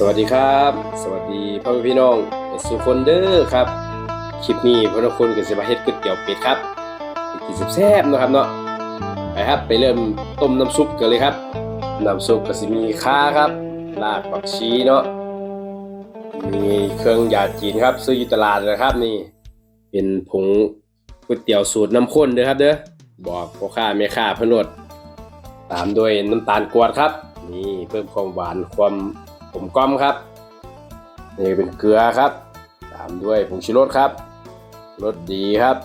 สวัสดีครับ สวัสดีพ่อแม่พี่น้องสุคนเด้อครับคลิปนี้พ่อทุกคนก็จะมาเฮ็ดก๋วยเตี๋ยวเป็ดครับไปกินแซ่บๆนะครับเนาะไปครับไปเริ่มต้มน้ำซุปกันเลยครับน้ำซุปก็สิมีข่าครับรากผักชีเนาะมีเครื่องยาจีนครับ ซื้ออยู่ตลาดนะครับนี่ เป็นผงก๋วยเตี๋ยวสูตรน้ำข้นเด้อครับเด้อบอกพ่อค้าแม่ค้าพนโนดตามด้วยน้ำตาลกรวดครับ นี่เพิ่มความหวานความ กลมกล่อมครับ นี่เป็นเกลือครับ ตามด้วยผงชูรสครับรสดีครับ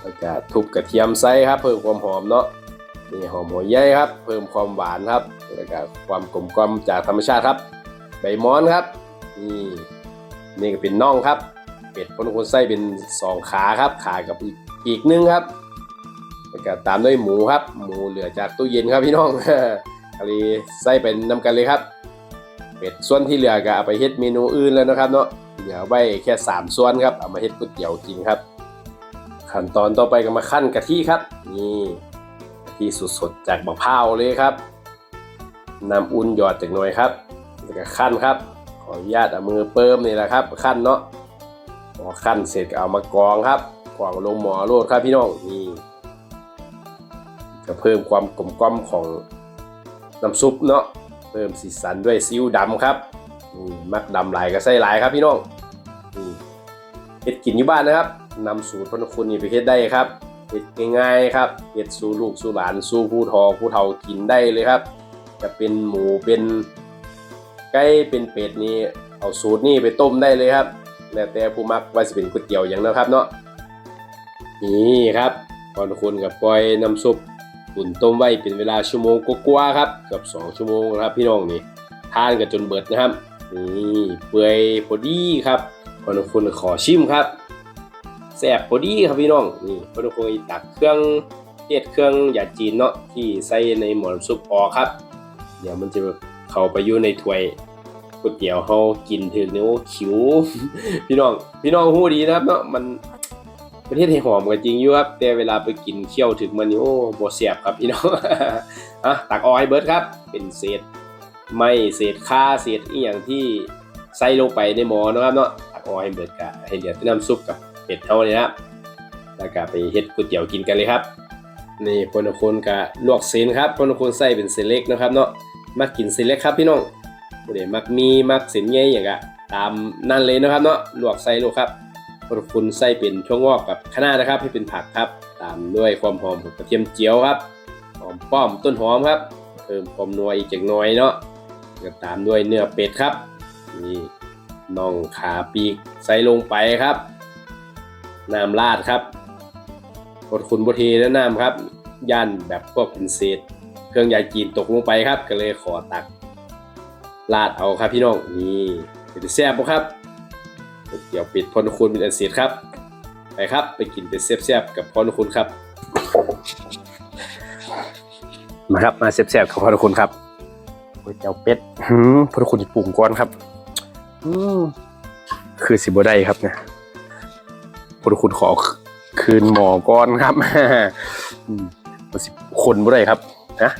แล้วก็ทุบกระเทียมใส่ครับ เพิ่มความหอมเนาะนี่หอมหัวใหญ่ครับ เพิ่มความหวานครับแล้วก็ความกลมกล่อมจากธรรมชาติครับ ใบมอนครับนี่นี่ก็เป็นน่องครับ เป็ดคนคนไส้เป็นสองขาครับขากับอีกอีกหนึงครับแล้วก็ตามด้วยหมูครับ หมูเหลือจากตู้เย็นครับพี่น้องกะลีไส้เป็นน้ำกันเลยครับ เป็ดส่วนที่เหลือก็เอาไปเฮ็ดเมนูอื่นแล้วนะครับเนาะเหลือไว้แค่สามส่วนครับเอามาเฮ็ดก๋วยเตี๋ยวกินครับ ขั้นตอนต่อไปก็มาขั้นกะทิครับ นี่กะทิสดๆจากมะพร้าวเลยครับน้ำอุ่นหยอดจากหน่อยครับแล้วก็ขั้นครับ ขออนุญาตเอามือเปิมนี่แหละครับ ขั้นเนาะพอขั้นเสร็จก็เอามากรองครับกรองลงหมอโลดครับพี่น้องนี่จะเพิ่มความกลมกล่อมของน้ำซุปเนาะ เพิ่มสีสันด้วยซีอิ๊วดำครับมักดำหลายก็ใส่หลายครับพี่น้องนี่เฮ็ดกินอยู่บ้านนะครับนำสูตรพนคุณนี่ไปเฮ็ดได้ครับเฮ็ดง่ายๆครับเฮ็ดสู่ลูกสู่หลานสู่ผู้ทอผู้เฒ่ากินได้เลยครับ จะเป็นหมูเป็นไก่เป็นเป็ดนี่เอาสูตรนี่ไปต้มได้เลยครับแล้วแต่ผู้มักว่าจะเป็นก๋วยเตี๋ยวอย่างนะครับเนาะนี่ครับพนคุณกับปล่อยน้ำซุป อุ่นต้มไว้เป็นเวลาชั่วโมงกว่าครับเกือบสองชั่วโมงนะครับพี่น้องนี่ทานกันจนเบิดนะครับนี่เปื่อยพอดีครับคนละคนขอชิมครับแซ่บพอดีครับพี่น้องนี่คนละคนตักเครื่องเทศเครื่องยาจีนเนาะที่ใส่ในหมอนซุปออกครับ เดี๋ยวมันจะเข้าไปอยู่ในถ้วยก๋วยเตี๋ยวเขากินถึงนิ้วขิวพี่น้องพี่น้องหู้ดีนะครับเนาะมัน ประเทศให้หอมกันจริงอยู่ครับ แต่เวลาไปกินเคี่ยวถึงมันนี่โอ้บ่เสียบครับพี่น้องอะตักออกให้เบิร์ดครับ เป็นเศษไม้เศษข้าเศษอีหยังที่ใส่ลงไปในหม้อนะครับเนาะตักออกให้เบิร์ดกะให้เหลือแต่น้ำซุปกับเป็ดเท่านี้นะครับแล้วก็ไปเฮ็ดก๋วยเตี๋ยวกินกันเลยครับนี่คนละคนก็ลวกเส้นครับคนละคนใส่เป็นเส้นเล็กนะครับเนาะมักกินเส้นเล็กครับพี่น้องผู้ใดมักมีมักเส้นใหญ่อย่างกะตามนั่นเลยนะครับเนาะลวกใส่ลูกครับ คนคุณใส่เป็นถั่วงอกกับคะน้านะครับ ให้เป็นผักครับ ตามด้วยความหอมของกระเทียมเจียวครับหอมป้อมต้นหอมครับเพิ่มความนัวอีกจักน่อยเนาะก็ตามด้วยเนื้อเป็ดครับนี่น่องขาปีกใส่ลงไปครับน้ำราดครับกดคุณบทีและน้ำครับย่านแบบพวกเป็นเศษ เครื่องยาจีนตกลงไปครับ ก็เลยขอตักราดเอาครับพี่น้องนี่เป็นแซ่บบ่ครับ เตี๋ยวเป็ดพรคุณเป็นอันเสร็จครับ ไปครับ ไปกินเป็ดแซ่บๆกับพรคุณครับ มาครับมาแซ่บๆกับพรคุณครับก๋วยเตี๋ยวเป็ดหืมพรคุณปรุงก่อนครับอืมคือสิบได้ครับเนี่ยพรคุณขอคืนหมอก่อนครับอืมมันสิคนบ่ได้ครับนะ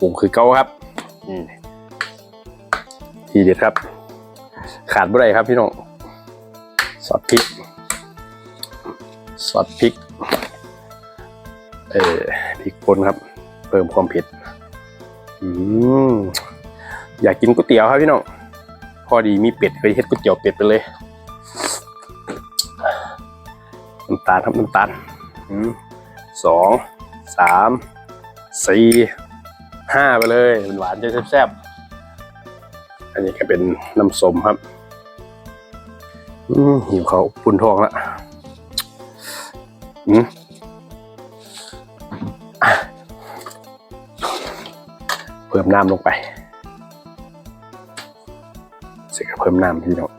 ปรุงคือเก่าครับอืมทีเด็ดครับ ขาดบ่ได้ครับพี่น้องซอสพริกซอสพริกเออพริกป่นครับ เพิ่มความเผ็ดอืมอยากกินก๋วยเตี๋ยวครับพี่น้องพอดีมีเป็ดเคยเฮ็ดก๋วยเตี๋ยวเป็ดไปเลยน้ำตาลครับน้ำตาลสองสามสี่ห้าไปเลยหวานจะแซ่บๆอันนี้ก็เป็นน้ำส้มครับ หิวเขาปุ่นทองละอืมเพิ่มน้ำลงไป เสร็จก็เพิ่มน้ำพี่น้อง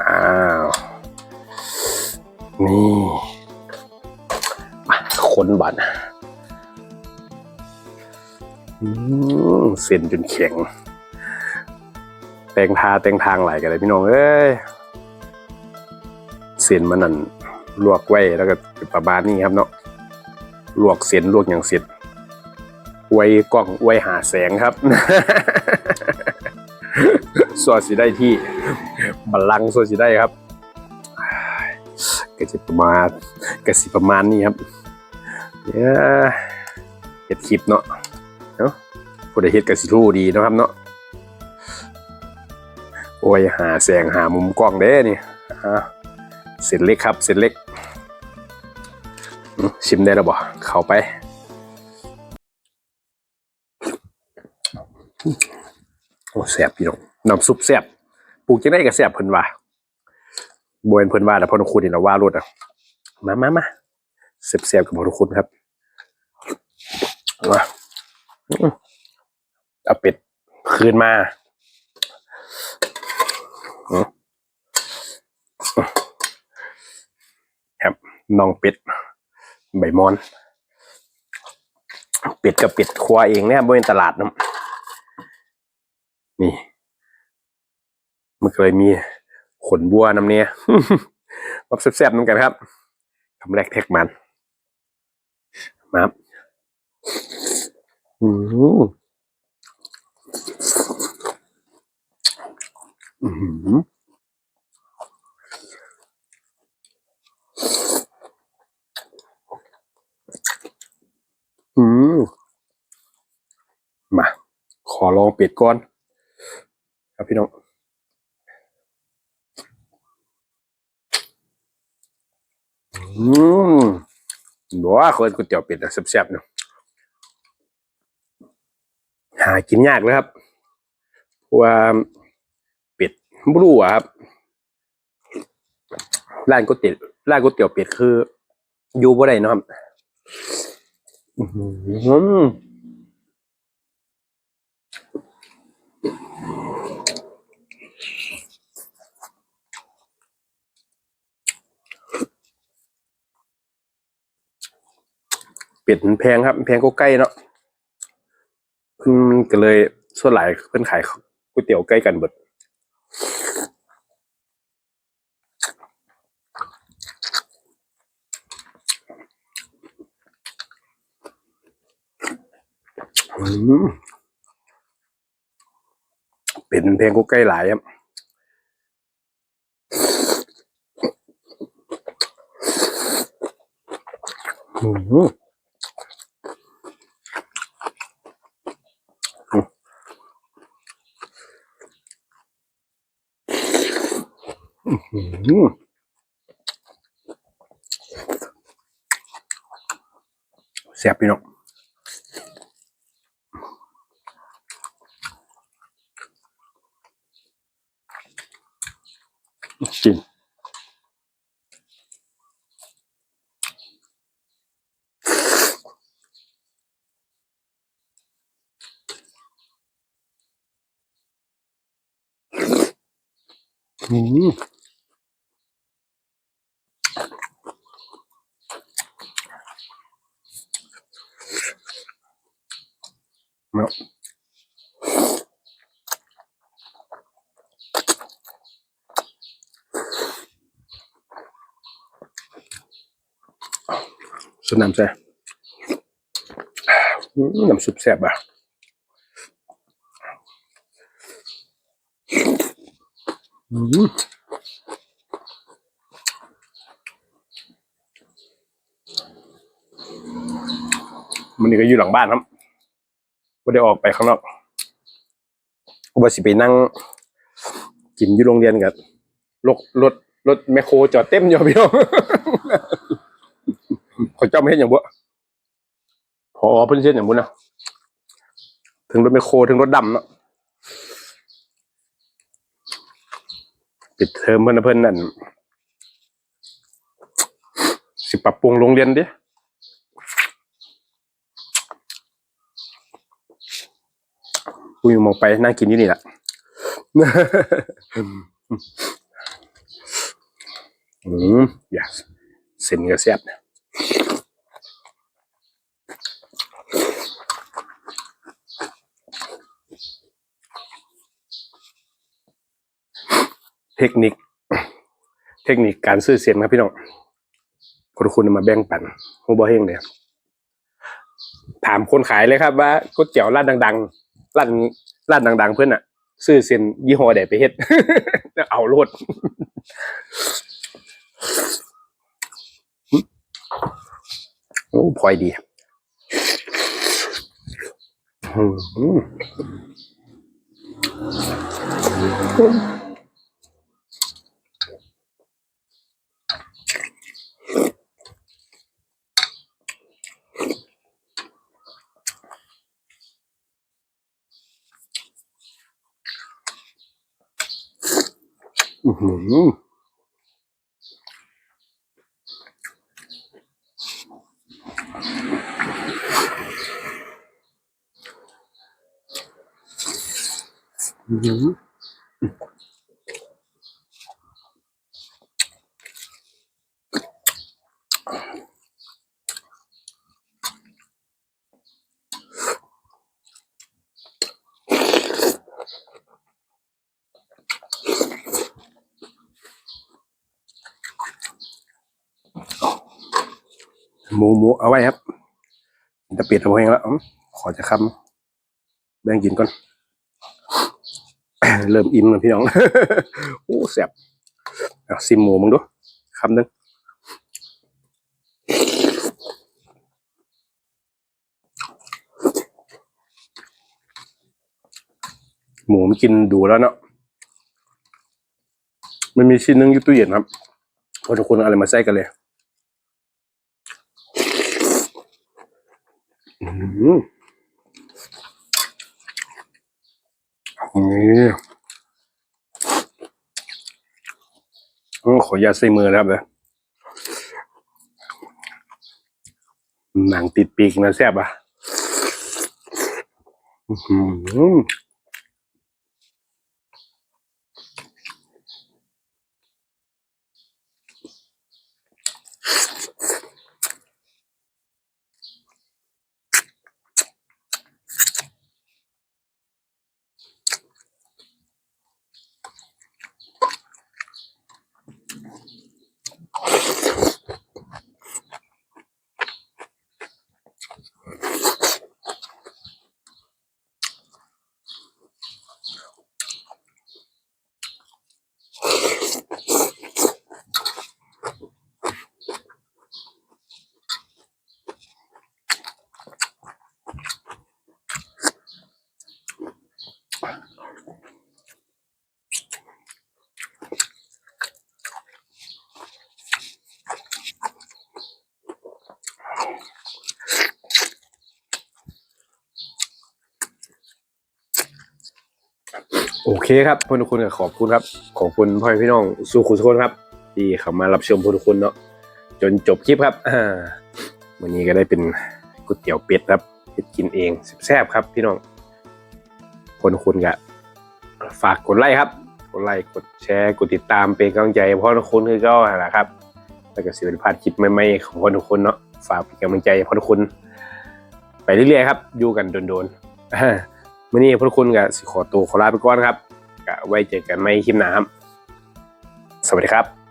อ้าว นี่มาคนบัตรอืมเส้นจนแข็ง แตงทาแตงทางไหลกันเลยพี่น้องเอ้ยเส้นมันนั่นลวกไว้แล้วก็ประมาณนี้ครับเนาะลวกเส้นลวกอย่างเสร็จปอวยกล้องอวยหาแสงครับสวสิได้ที่บัลลังสวสิได้ครับก็จะประมาณก็สิประมาณนี้ครับเนี่ยเฮ็ดคลิปเนาะเนาะผู้ใดเฮ็ดก็สิรู้ดีนะครับเนาะ อวยหาแสงหามุมกล้องเด้นี่อะเสร็จเล็กครับเสร็จเล็ก ชิมได้แล้วบ่เข้าไปโอ้แซ่บพี่น้องน้ำซุปแซ่บปลูกจังได้ก็แซ่บเพิ่นว่าบ่เป็นเพิ่นว่าแต่พอทุกคนนี่เราว่ารถอะมามามาแซ่บๆกับพอทุกคนครับมาเอาเป็ดคืนมา ครับน้องเป็ด ใบมอน เป็ดกับเป็ดครัวเองเนี่ยบ่เป็นตลาดนะนี่ มันเคยมีขนบัวน้ำเนี่ยแบบแซ่บๆน้ำกันครับคำแรกเทคมันมาบอืม อืมอืมมา ขอลองเป็ดก่อน ครับพี่น้องอืมบอกว่าคนก๋วยเตี๋ยวเป็ดอะแซ่บๆเนาะหากินยากเลยครับเพราะว่า บรูอะครับร้านก๋วยเตี๋ยวร้านก๋วยเตี๋ยวเป็ดคือ อยู่บ่ได้นะครับอื้อหือเป็ดมันแพงครับแพงก็ใกล้เนาะเพิ่นก็เลยส่วนหลายเพิ่นขายก๋วยเตี๋ยวใกล้กันเบิด เป็นแพลงก็ใกล้หลายครับอืมอืมแซ่บพี่น้องกิน อืมเนาะสนามแซ่บอืมน้ำซุปแซ่บอะ อืมมันนี่ก็อยู่หลังบ้านครับไม่ได้ออกไปข้างนอกว่าสิไปนั่ง กินอยู่โรงเรียนกับรถรถรถแมคโครจอดเต็มอยู่พี่น้องเขาเจ้าไม่เห็นอย่างบ่พอเพิ่นเช่นอย่างบ่นะถึงรถแมคโครถึงรถดำเนาะ ปิดเทอมเพิ่นนเพิ่นนั่นสิปรับปรุงโรงเรียนดิกูยังมองไปนั่งกินอยู่นี่แหละอืม yes เส้นก็แซ่บนะเทคนิค เทคนิคการซื้อเส้นครับพี่น้องคนคุณมาแบ่งปันหูบ่เฮงเนี่ยถามคนขายเลยครับว่าก๋วยเตี๋ยวร้านดัง ๆร้านร้านดัง ๆ เพื่อนอะซื้อเส้นยี่ห้อใดไปเฮ็ดเอาโลดโอ้พลอยดีอืม อื้อ หมูหมูเอาไว้ครับจะปิดเอาไว้แล้วขอจะคำแบ่งกินก่อน เริ่มอิ่มแล้วพี่น้องโอ้แซ่บเอาซิมหมูมึงดูคำหนึงหมูมันกินดูแล้วเนาะมันมีชิ้นนึงอยู่ตู้เย็นครับเพราะทุกคนอาอะไรมาใส่กันเลย อืม นี่โอ้ขออยาใส่มือนะครับเลยหนังติดปีกนะแซ่บอะ อืม โอเคครับพ่อนทุกคนก็ขอบคุณครับ ขอบคุณพ่อพี่น้องสู่คุณทุกคนครับ ที่เข้ามารับชมเพื่อนทุกคนเนาะจนจบคลิปครับวันนี้ก็ได้เป็นก๋วยเตี๋ยวเป็ดครับเป็ดกินเองแซ่บครับ พี่น้องคนทุกคนก็ฝากกดไลค์ครับ กดไลค์กดแชร์กดติดตามเป็นกำลังใจพ่อทุกคนคือก็แหละครับแล้วก็สิเป็นพาดคลิปใหม่ๆของพ่อทุกคนเนาะฝากเป็นกำลังใจพ่อทุกคนไปเรื่อยๆครับอยู่กันโดนๆ มื่อนี้พ่อทุกคนก็สิขอตัวขอลาไปก่อนครับก็ไว้เจอกันใหม่คลิปหน้าครับ สวัสดีครับ